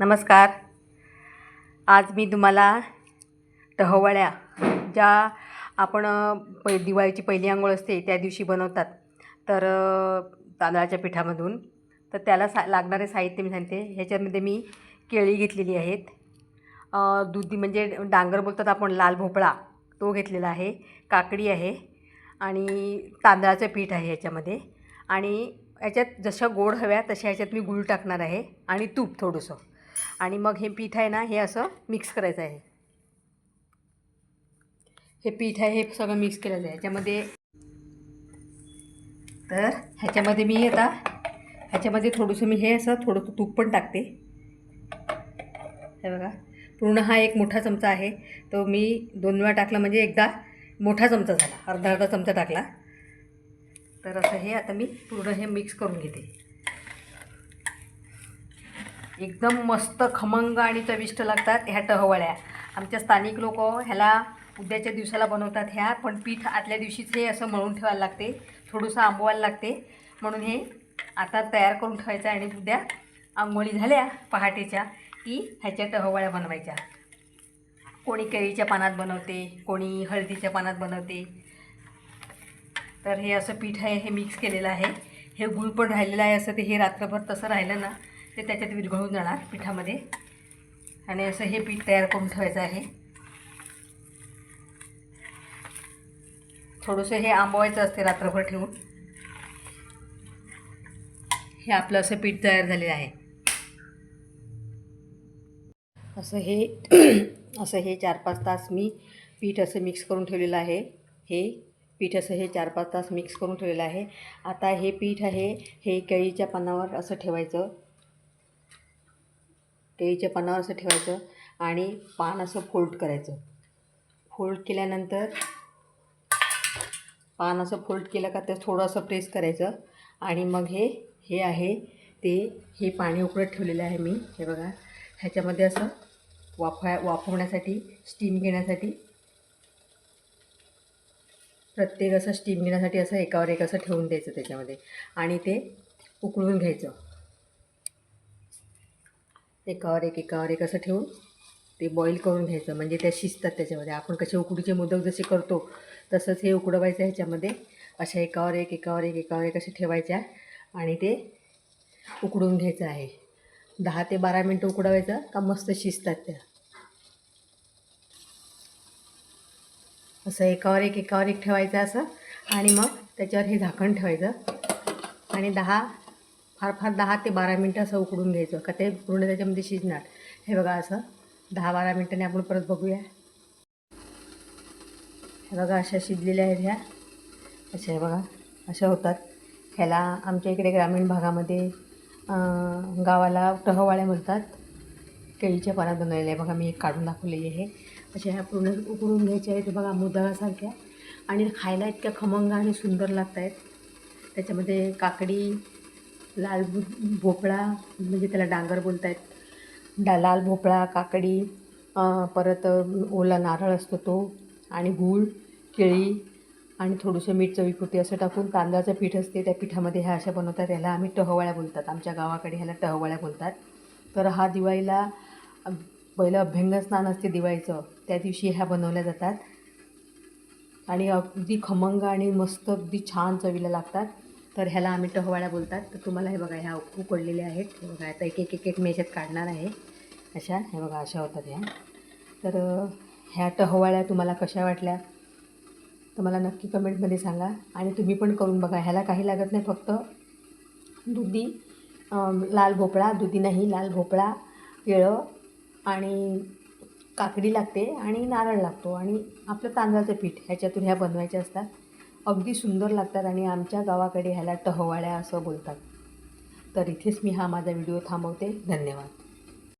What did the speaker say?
नमस्कार. आज मी तुम्हाला टहवळ्या ज्या आपण पै दिवाळीची पहिली आंघोळ असते त्या दिवशी बनवतात. तर तांदळाच्या पिठामधून. तर त्याला सा लागणारे साहित्य मी सांगते. ह्याच्यामध्ये मी केळी घेतलेली आहेत. दुधी म्हणजे डांगर बोलतात आपण लाल भोपळा तो घेतलेला आहे. काकडी आहे. आणि तांदळाचं पीठ आहे ह्याच्यामध्ये. आणि याच्यात जशा गोड हव्या तशा ह्याच्यात मी गुळ टाकणार आहे. आणि तूप थोडंसं. आणि मग हे पीठ आहे ना हे असं मिक्स करायचं आहे. हे पीठ आहे हे सगळं मिक्स केलं आहे. ह्याच्यामध्ये तर ह्याच्यामध्ये मी आता ह्याच्यामध्ये थोडंसं मी हे असं थोडंसं तूप पण टाकते. हे बघा पूर्ण हा एक मोठा चमचा आहे. तो मी दोन वेळा टाकला म्हणजे एकदा मोठा चमचा झाला अर्धा अर्धा चमचा टाकला. तर असं हे आता मी पूर्ण हे मिक्स करून घेते. एकदम मस्त खमंग आणि चविष्ट लागतात ह्या टहवळ्या. आमच्या स्थानिक लोक ह्याला उद्याच्या दिवसाला बनवतात ह्या पण पीठ आतल्या दिवशीच हे असं मळून ठेवायला लागते. थोडंसं आंबवायला लागते. म्हणून हे आता तयार करून ठेवायचं आणि उद्या आंघोळी झाल्या पहाटेच्या की ह्याच्या टहवळ्या बनवायच्या. कोणी केळीच्या पानात बनवते कोणी हळदीच्या पानात बनवते. तर हे असं पीठ आहे हे मिक्स केलेलं आहे. हे गुळ पण राहिलेलं आहे असं ते हे रात्रभर तसं राहिलं ना ते त्याच्यात विरघळून जाणार पिठामध्ये. आणि असं हे पीठ तयार करून ठेवायचं आहे. थोडंसं हे आंबवायचं असते रात्रभर ठेवून. हे आपलं असं पीठ तयार झालेलं आहे. असं हे असं हे चार पाच तास मी पीठ असं मिक्स करून ठेवलेलं आहे. हे पीठ असं हे चार पाच तास मिक्स करून ठेवलेलं आहे. आता हे पीठ आहे हे केळीच्या पानावर असं ठेवायचं. केळीच्या पानावर असं ठेवायचं आणि पान असं फोल्ड करायचं. फोल्ड केल्यानंतर पान असं फोल्ड केलं का ते थोडं असं प्रेस करायचं आणि मग हे हे आहे ते हे पाणी उकळत ठेवलेलं आहे मी. हे बघा ह्याच्यामध्ये असं वाफा वाफवण्यासाठी स्टीम घेण्यासाठी प्रत्येक असं स्टीम घेण्यासाठी असं एकावर एक असं ठेवून द्यायचं त्याच्यामध्ये आणि ते उकळून घ्यायचं. एकावर एक एकावर एक असं ठेवून ते बॉईल करून घ्यायचं. म्हणजे त्या शिजतात त्याच्यामध्ये. आपण कसे उकडीचे मोदक जसे करतो तसंच हे उकडवायचं ह्याच्यामध्ये. अशा एकावर एक एकावर एक एकावर एक असे ठेवायच्या आणि ते उकडून घ्यायचं आहे. दहा ते बारा मिनटं उकडवायचं का मस्त शिजतात त्या. असं एकावर एक एकावर एक ठेवायचं असं. आणि मग त्याच्यावर हे झाकण ठेवायचं. आणि दहा फार फार दहा ते बारा मिनटं असं उकडून घ्यायचं का ते पूर्ण त्याच्यामध्ये शिजणार. हे बघा असं दहा बारा मिनटांनी आपण परत बघूया. हे बघा अशा शिजलेल्या आहेत ह्या. अशा हे बघा अशा होतात. ह्याला आमच्या इकडे ग्रामीण भागामध्ये गावाला टहवाळ्या म्हणतात. केळीच्या पानात बनवलेल्या आहे. बघा मी एक काढून दाखवलेली आहे. अशा ह्या पूर्ण उकडून घ्यायच्या आहेत. बघा मुदळासारख्या. आणि खायला इतक्या खमंग आणि सुंदर लागत आहेत त्याच्यामध्ये काकडी लाल भो- भोपळा म्हणजे त्याला डांगर बोलत आहेत डा लाल भोपळा काकडी परत ओला नारळ असतो तो आणि गूळ केळी आणि थोडंसं मीठ चवीपुरती असं टाकून तांदळाचं पीठ असते त्या पिठामध्ये ह्या अशा बनवतात. याला आम्ही टहवळ्या बोलतात. आमच्या गावाकडे ह्याला टहवळ्या बोलतात. तर हा दिवाळीला पहिलं अभ्यंगस्नान असते दिवाळीचं. त्या दिवशी ह्या बनवल्या जातात. आणि अगदी खमंग आणि मस्त अगदी छान चवीला लागतात. तर ह्याला आम्ही टहवाळ्या बोलतात. तर तुम्हाला हे बघा ह्या उकडलेल्या आहेत. हे बघा आता एक एक एक एक मी याच्यात काढणार आहे. अशा हे बघा अशा होतात ह्या. तर ह्या टहवाळ्या तुम्हाला कशा वाटल्या? तर मला नक्की कमेंटमध्ये सांगा. आणि तुम्ही पण करून बघा. ह्याला काही लागत नाही फक्त दुधी लाल भोपळा दुधी नाही लाल भोपळा केळं आणि काकडी लागते आणि नारळ लागतो. आणि आपलं तांदळाचं पीठ ह्याच्यातून ह्या बनवायच्या असतात. अगदी सुंदर लागतात आणि आमच्या गावाकडे ह्याला टहवाळ्या असं बोलतात. तर इथेच मी हा माझा व्हिडिओ थांबवते. धन्यवाद.